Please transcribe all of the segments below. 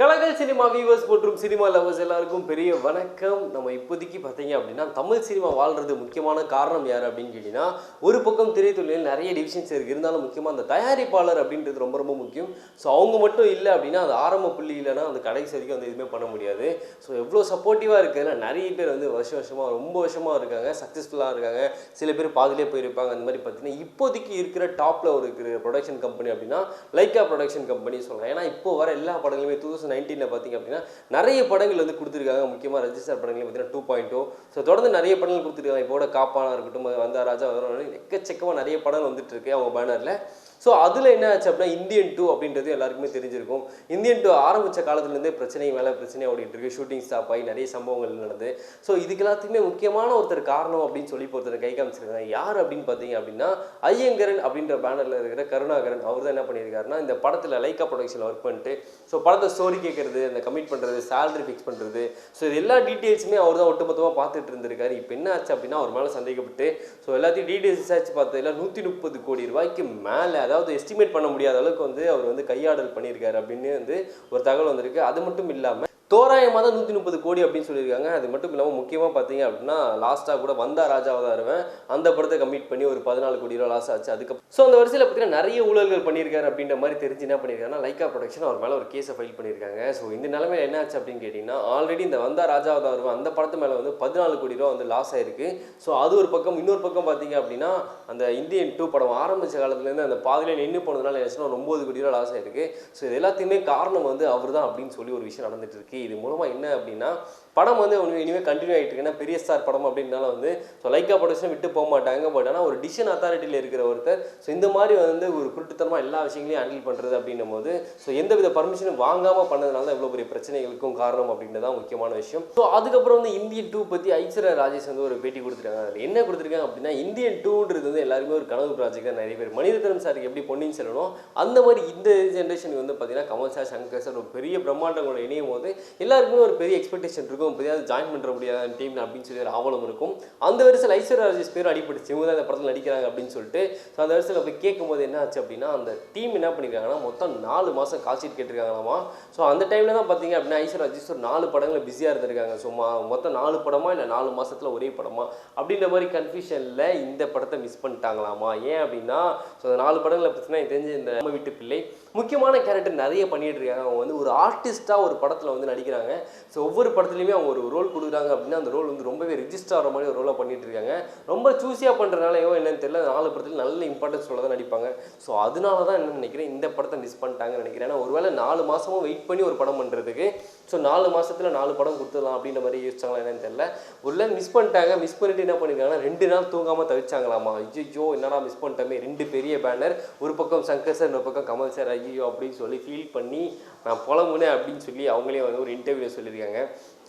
Kalakal cinema viewers மற்றும் cinema lovers எல்லாருக்கும் பெரிய வணக்கம். நம்ம இப்போதைக்கு பார்த்தீங்க அப்படின்னா தமிழ் சினிமா வாழ்றது முக்கியமான காரணம் யார் அப்படின்னு கேட்டிங்கன்னா ஒரு பக்கம் திரைத்துறையில் நிறைய டிவிஷன்ஸ் இருக்குது இருந்தாலும் முக்கியமாக அந்த தயாரிப்பாளர் அப்படின்றது ரொம்ப ரொம்ப முக்கியம். ஸோ அவங்க மட்டும் இல்லை அப்படின்னா அது ஆரம்ப புள்ளி இல்லைன்னா அந்த கடைசி வரைக்கும் வந்து எதுவுமே பண்ண முடியாது. ஸோ எவ்வளோ சப்போர்ட்டிவாக இருக்குதுன்னா நிறைய பேர் வந்து வருஷம் வருஷமாக ரொம்ப வருஷமாக இருக்காங்க. சக்ஸஸ்ஃபுல்லாக இருக்காங்க. சில பேர் பாதிலே போயிருப்பாங்க. அந்த மாதிரி பார்த்தீங்கன்னா இப்போதைக்கு இருக்கிற டாப்பில் ஒரு இருக்கிற ப்ரொடக்ஷன் கம்பெனி அப்படின்னா லைக்கா ப்ரொடக்ஷன் கம்பெனி சொல்கிறேன் ஏன்னா இப்போ வர எல்லா படங்களுமே டூ தௌசண்ட் நைன்டீனில் பார்த்தீங்க அப்படின்னா நிறைய படங்கள் வந்து கொடுத்துருக்காங்க. முக்கியமாக ரஜிஸ்டர் படங்கள் பார்த்தீங்கன்னா two point two oh. So தொடர்ந்து நிறைய படங்கள் கொடுத்துருக்காங்க. இப்போ காப்பானா இருக்கட்டும் வந்தா ராஜா வரும் எக்கச்சக்கமாக நிறைய படங்கள் வந்துட்டு இருக்கு. அவங்க பேனரில் ஸோ அதில் என்ன ஆச்சு அப்படின்னா இந்தியன் டூ அப்படின்றது எல்லாருக்குமே தெரிஞ்சிருக்கும். இந்தியன் டூ ஆரம்பித்த காலத்துலேருந்தே பிரச்சனை மேலே பிரச்சனை ஓடிட்டு இருக்கு. ஷூட்டிங் ஸ்டாப் ஆகி நிறைய சம்பவங்கள் நடந்து. ஸோ இதுக்கு எல்லாத்துக்குமே முக்கியமான ஒருத்தர் காரணம் அப்படின்னு சொல்லி ஒருத்தர் கை காமிச்சிருக்காங்க. யார் அப்படின்னு பார்த்தீங்க அப்படின்னா ஐயங்கரன் அப்படின்ற பேனரில் இருக்கிற கருணாகரன். அவர் தான் என்ன பண்ணியிருக்காருன்னா இந்த படத்தில் லைக்கா ப்ரொடக்ஷனில் ஒர்க் பண்ணிட்டு ஸோ படத்தை ஸ்டோரி கேட்கறது அந்த கமிட் பண்ணுறது சேலரி ஃபிக்ஸ் பண்ணுறது ஸோ இது எல்லா டீட்டெயில்ஸுமே அவர் தான் ஒட்டுமொத்தமாக பார்த்துட்டு இருந்திருக்காரு. இப்போ என்ன ஆச்சு அப்படின்னா அவர் மேலே சந்தேகப்பட்டு ஸோ எல்லாத்தையும் டீட்டெயில்ஸ் ஆச்சு பார்த்ததுல நூற்றி முப்பது கோடி ரூபாய்க்கு மேலே அதாவது எஸ்டிமேட் பண்ண முடியாத அளவுக்கு வந்து அவர் வந்து கையாடல் பண்ணியிருக்காரு அப்படின்னு வந்து ஒரு தகவல் வந்திருக்கு. அது மட்டும் இல்லாமல் தோராயமாக தான் நூற்றி முப்பது கோடி அப்படின்னு சொல்லியிருக்காங்க. அது மட்டும் இல்லாமல் முக்கியமாக பார்த்தீங்க அப்படின்னா லாஸ்ட்டாக கூட வந்தா ராஜாவாக தான் இருவேன் அந்த படத்தை கம்ப்ளீட் பண்ணி ஒரு பதினாலு கோடி ரூபா லாஸ் ஆச்சு. அதுக்கப்புறம் ஸோ அந்த வரிசையில் பார்த்தீங்கன்னா நிறைய ஊழல்கள் பண்ணியிருக்காரு அப்படின்ற மாதிரி தெரிஞ்சு என்ன பண்ணியிருக்காங்கன்னா லைக்கா ப்ரொடக்ஷன் அவர் மேலே ஒரு கேஸை ஃபைல் பண்ணியிருக்காங்க. ஸோ இந்த நிலமையில என்ன ஆச்சு அப்படின்னு கேட்டிங்கன்னா ஆல்ரெடி இந்த வந்தா ராஜாவாக தான் வருவேன் அந்த படத்து மேலே வந்து பதினாலு கோடி ரூபா வந்து லாஸ் ஆயிருக்கு. ஸோ அது ஒரு பக்கம். இன்னொரு பக்கம் பார்த்தீங்க அப்படின்னா அந்த இந்தியன் டூ படம் ஆரம்பித்த காலத்துலேருந்து அந்த பாதியில் நின்று போனதுனால என்ன ஒரு கோடி ரூபா லாஸ் ஆயிருக்கு. ஸோ இது எல்லாத்தையுமே காரணம் வந்து அவர் தான் அப்படின்னு சொல்லி ஒரு விஷயம் நடந்துட்டு இருக்கு. இது மூலமாக என்ன அப்படின்னா படம் வந்து இனிமேல் கண்டினியூ ஆகிட்டு இருக்கு. பெரிய ஸ்டார் படம் அப்படின்னால வந்து ஸோ லைக்கா ப்ரொடக்ஷன் விட்டு போக மாட்டாங்க. பட் ஆனால் ஒரு டிசிஷன் அத்தாரிட்டியில் இருக்கிற ஒருத்தர் ஸோ இந்த மாதிரி வந்து ஒரு குருட்டுத்தனமாக எல்லா விஷயங்களையும் ஹேண்டில் பண்ணுறது அப்படின்னும் போது ஸோ எந்த வித பர்மிஷனும் வாங்காமல் பண்ணதுனால தான் இவ்வளோ பெரிய பிரச்சனைகளுக்கும் காரணம் அப்படின்றது தான் முக்கியமான விஷயம். ஸோ அதுக்கப்புறம் வந்து இந்தியன் டூ பற்றி ஐஸ்வர்யா ராஜேஷ் வந்து ஒரு பேட்டி கொடுத்துருக்காங்க. அதில் என்ன கொடுத்துருக்காங்க அப்படின்னா இந்தியன் டூன்றது வந்து எல்லாருமே ஒரு கனவு ப்ராஜெக்ட் தான் நிறைய பேர். மனிதத்தனம் சாருக்கு எப்படி பொன்னியின் செல்லணும் அந்த மாதிரி இந்த ஜென்ரேஷனுக்கு வந்து பார்த்தீங்கன்னா கமல் சார் சங்கர் சார் ஒரு பெரிய பிரம்மாண்டங்களோட இணையும் போது எல்லாருக்குமே ஒரு பெரிய எக்ஸ்பெக்டேஷன் இருக்கும். எப்படியாவது ஜாயின் பண்ணுற முடியாத டீம் அப்படின்னு சொல்லி ஒரு ஆவலம் இருக்கும். அந்த வரிசையில் ஐஸ்வர்யா ராஜேஷ் பேரும் அடிபட்டுச்சு. இவங்க தான் இந்த படத்தில் நடிக்கிறாங்க அப்படின்னு சொல்லிட்டு. ஸோ அந்த வரிசையில் போய் கேட்கும்போது என்ன ஆச்சு அப்படின்னா அந்த டீம் என்ன பண்ணியிருக்காங்கன்னா மொத்தம் நாலு மாதம் கால்ஷீட் கேட்டிருக்காங்களாமா. ஸோ அந்த டைமில் தான் பார்த்தீங்க அப்படின்னா ஐஸ்வர்யா ராஜேஷ் ஒரு நாலு படங்களில் பிஸியாக இருந்திருக்காங்க. ஸோ மொத்தம் நாலு படமா இல்லை நாலு மாதத்தில் ஒரே படமா? அப்படின்ற மாதிரி கன்ஃபியூஷனில் இந்த படத்தை மிஸ் பண்ணிட்டாங்களாமா? ஏன் அப்படின்னா ஸோ அந்த நாலு படங்களை பார்த்தீங்கன்னா எனக்கு தெரிஞ்ச இந்த நம்ம வீட்டு பிள்ளை முக்கியமான கேரக்டர் நிறைய பண்ணிகிட்டு இருக்காங்க. அவங்க வந்து ஒரு ஆர்டிஸ்ட்டாக ஒரு படத்தில் வந்து நடிக்கிறாங்க. ஸோ ஒவ்வொரு படத்துலையுமே அவங்க ஒரு ரோல் கொடுக்குறாங்க அப்படின்னா அந்த ரோல் வந்து ரொம்பவே ரிஜிஸ்டர் ஆகிற மாதிரி ஒரு ரோலாக பண்ணிகிட்டு இருக்காங்க. ரொம்ப சூஸியாக பண்ணுறதுனாலயோ என்னன்னு தெரியல நாலு படத்தில் நல்ல இம்பார்ட்டன்ஸ் ரோல தான் நடிப்பாங்க. ஸோ அதனால தான் என்ன நினைக்கிறேன் இந்த படத்தை மிஸ் பண்ணிட்டாங்கன்னு நினைக்கிறேன். ஏன்னா ஒருவேளை நாலு மாதமும் வெயிட் பண்ணி ஒரு படம் பண்ணுறதுக்கு ஸோ நாலு மாதத்தில் நாலு படம் கொடுத்துடலாம் அப்படின்ற மாதிரி யோசிச்சாங்களா என்னன்னு தெரியல. உள்ள மிஸ் பண்ணிட்டாங்க மிஸ் பண்ணிட்டு என்ன பண்ணியிருக்காங்கன்னா ரெண்டு நாள் தூங்காமல் தவிச்சாங்களாமா. ஐயோ என்னடா மிஸ் பண்ணிட்டோமே ரெண்டு பெரிய பேனர் ஒரு பக்கம் சங்கர் சார் இன்னொரு பக்கம் கமல் சார் ஐயோ அப்படின்னு சொல்லி ஃபீல் பண்ணி நான் புலம்புனேன் அப்படின்னு சொல்லி அவங்களே வந்து ஒரு இன்டர்வியூவில் சொல்லியிருக்காங்க.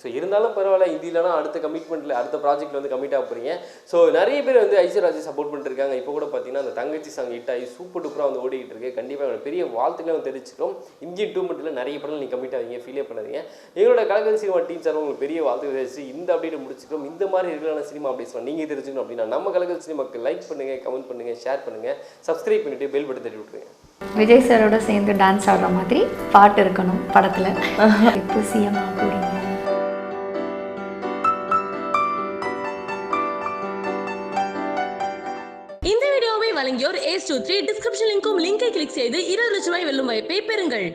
ஸோ இருந்தாலும் பரவாயில்ல இது இல்லைனா அடுத்த கமிட்மெண்ட்டில் அடுத்த ப்ராஜெக்ட்டில் வந்து கமிட் ஆக போகிறீங்க ஸோ நிறைய பேர் வந்து ஐஸ்வர்ராஜை சப்போர்ட் பண்ணிருக்காங்க. இப்போ கூட பார்த்தீங்கன்னா அந்த தங்கச்சி சாங் ஹிட் ஆகி சூப்பர் டூப்பராக வந்து ஓடிக்கிட்டு இருக்கு. கண்டிப்பாக பெரிய வாழ்த்துக்களை தெரிஞ்சுக்கிறோம் இந்தியன் டூ மட்டும் நிறைய படம் நீங்கள் கமிட் ஆவீங்க ஃபீலே பண்ணாதீங்க. எங்களோட கலகல் சினிமா டீம் சார் உங்களுக்கு பெரிய வாழ்த்துக்கள் தெரிவிச்சு இந்த அப்டேட் முடிச்சுக்கிறோம். இந்த மாதிரி இருக்கிற சினிமா அப்டேட்ஸ் நீங்கள் தெரிஞ்சுக்கணும் அப்படின்னா நம்ம கலகல் சினிமாக்கு லைக் பண்ணுங்கள் கமெண்ட் பண்ணுங்கள் ஷேர் பண்ணுங்கள் சப்ஸ்கிரைப் பண்ணிட்டு பெல் பட்டன் தட்டி விட்டுருங்க. விஜய் சாரோட சேர்ந்து டான்ஸ் ஆடுற மாதிரி பாட்டு இருக்கணும் படத்துல. எப்போ சிஎம் ஆக வழங்கியோர் ஏஸ் டூ த்ரீ டிஸ்கிரிப்ஷன் லிங்க்கும் லிங்கை கிளிக் செய்து இருபது லட்சம் ரூபாய் வெல்லும் வாய்ப்பை பெறுங்கள்.